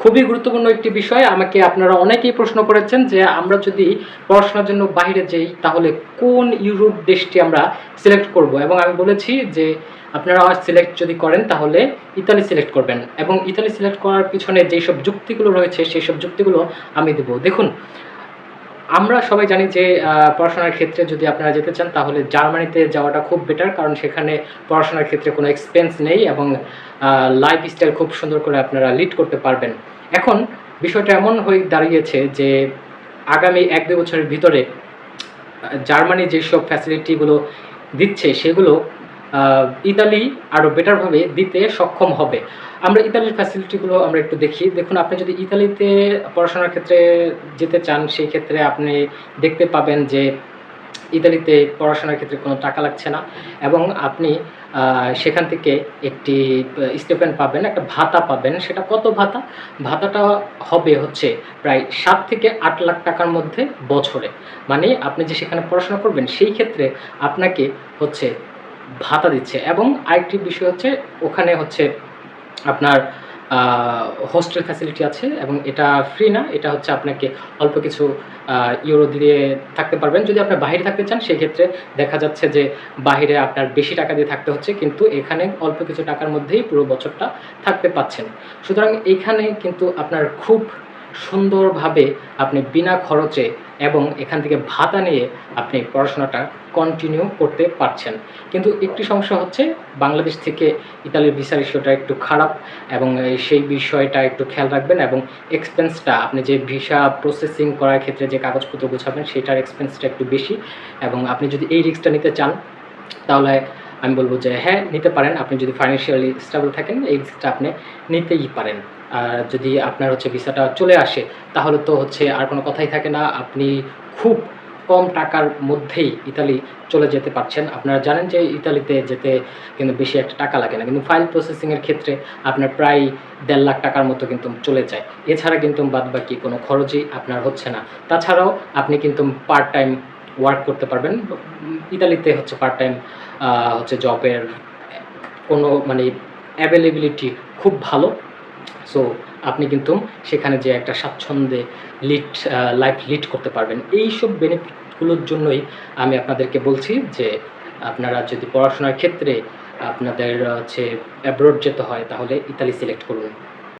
খুবই গুরুত্বপূর্ণ একটি বিষয়। আমাকে আপনারা অনেকেই প্রশ্ন করেছেন যে আমরা যদি পড়াশোনার জন্য বাইরে যাই, তাহলে কোন ইউরোপ দেশটি আমরা সিলেক্ট করব? এবং আমি বলেছি যে আপনারা সিলেক্ট যদি করেন, তাহলে ইতালি সিলেক্ট করবেন। এবং ইতালি সিলেক্ট করার পিছনে যেসব যুক্তিগুলো রয়েছে সেই সব যুক্তিগুলো আমি দেবো। দেখুন আমরা সবাই জানি যে পড়াশোনার ক্ষেত্রে যদি আপনারা যেতে চান, তাহলে জার্মানিতে যাওয়াটা খুব বেটার কারণ সেখানে পড়াশোনার ক্ষেত্রে কোনো এক্সপেন্স নেই এবং লাইফ স্টাইল খুব সুন্দর করে আপনারা লিড করতে পারবেন। এখন, বিষয়টা এমন হয়ে দাঁড়িয়েছে যে, আগামী এক দুই বছরের ভিতরে জার্মানি যেসব ফ্যাসিলিটিগুলো দিচ্ছে, সেগুলো ইতালি আরও বেটারভাবে দিতে সক্ষম হবে। আমরা ইতালির ফ্যাসিলিটিগুলো আমরা একটু দেখি। দেখুন, আপনি যদি ইতালিতে পড়াশোনার ক্ষেত্রে যেতে চান, সেই ক্ষেত্রে আপনি দেখতে পাবেন যে ইতালিতে পড়াশোনার ক্ষেত্রে কোনো টাকা লাগছে না এবং আপনি সেখান থেকে একটি স্টেপেন পাবেন, একটা ভাতা পাবেন। সেটা কত ভাতা? ভাতাটা হবে হচ্ছে প্রায় সাত থেকে আট লাখ টাকার মধ্যে বছরে। মানে আপনি যে সেখানে পড়াশোনা করবেন, সেই ক্ষেত্রে আপনাকে হচ্ছে ভাতা দিচ্ছে। এবং আরেকটি বিষয় হচ্ছে, ওখানে হচ্ছে আপনার হোস্টেল ফ্যাসিলিটি আছে এবং এটা ফ্রি না, এটা হচ্ছে আপনাকে অল্প কিছু ইউরো দিয়ে থাকতে পারবেন। যদি আপনার বাইরে থাকতে চান, সেক্ষেত্রে দেখা যাচ্ছে যে বাইরে আপনার বেশি টাকা দিয়ে থাকতে হচ্ছে, কিন্তু এখানে অল্প কিছু টাকার মধ্যেই পুরো বছরটা থাকতে পাচ্ছেন। সুতরাং এখানে কিন্তু আপনার খুব সুন্দরভাবে আপনি বিনা খরচে এবং এখান থেকে ভাতা নিয়ে আপনি পড়াশোনাটা কন্টিনিউ করতে পারছেন। কিন্তু একটি সমস্যা হচ্ছে, বাংলাদেশ থেকে ইতালির ভিসা রেশিওটা একটু খারাপ এবং সেই বিষয়টা একটু খেয়াল রাখবেন এবং এক্সপেন্সটা আপনি যে ভিসা প্রসেসিং করার ক্ষেত্রে যে কাগজপত্র গোছাবেন, সেটার এক্সপেন্সটা একটু বেশি এবং আপনি যদি এই রিস্কটা নিতে চান, তাহলে আমি বলব যে হ্যাঁ নিতে পারেন। আপনি যদি ফাইন্যান্সিয়ালি স্টেবল থাকেন, এই রিস্কটা আপনি নিতেই পারেন। আর যদি আপনার হচ্ছে ভিসাটা চলে আসে, তাহলে তো হচ্ছে আর কোনো কথাই থাকে না। আপনি খুব কম টাকার মধ্যেই ইতালি চলে যেতে পারছেন। আপনারা জানেন যে ইতালিতে যেতে কিন্তু বেশি একটা টাকা লাগে না। কিন্তু ফাইল প্রসেসিংয়ের ক্ষেত্রে আপনার প্রায় দেড় লাখ টাকার মতো কিন্তু চলে যায়। এছাড়া কিন্তু বাদ বাকি কোনো খরচই আপনার হচ্ছে না। তাছাড়াও আপনি কিন্তু পার্ট টাইম ওয়ার্ক করতে পারবেন। ইতালিতে হচ্ছে পার্ট টাইম হচ্ছে জবের কোনো মানে অ্যাভেলেবিলিটি খুব ভালো। সো আপনি কিন্তু সেখানে যে একটা স্বাচ্ছন্দ্যে লিড লাইফ লিড করতে পারবেন। এইসব বেনিফিটগুলোর জন্যই আমি আপনাদেরকে বলছি যে, আপনারা যদি পড়াশোনার ক্ষেত্রে আপনাদের, হচ্ছে অ্যাব্রোড যেতে হয়, তাহলে ইতালি সিলেক্ট করুন।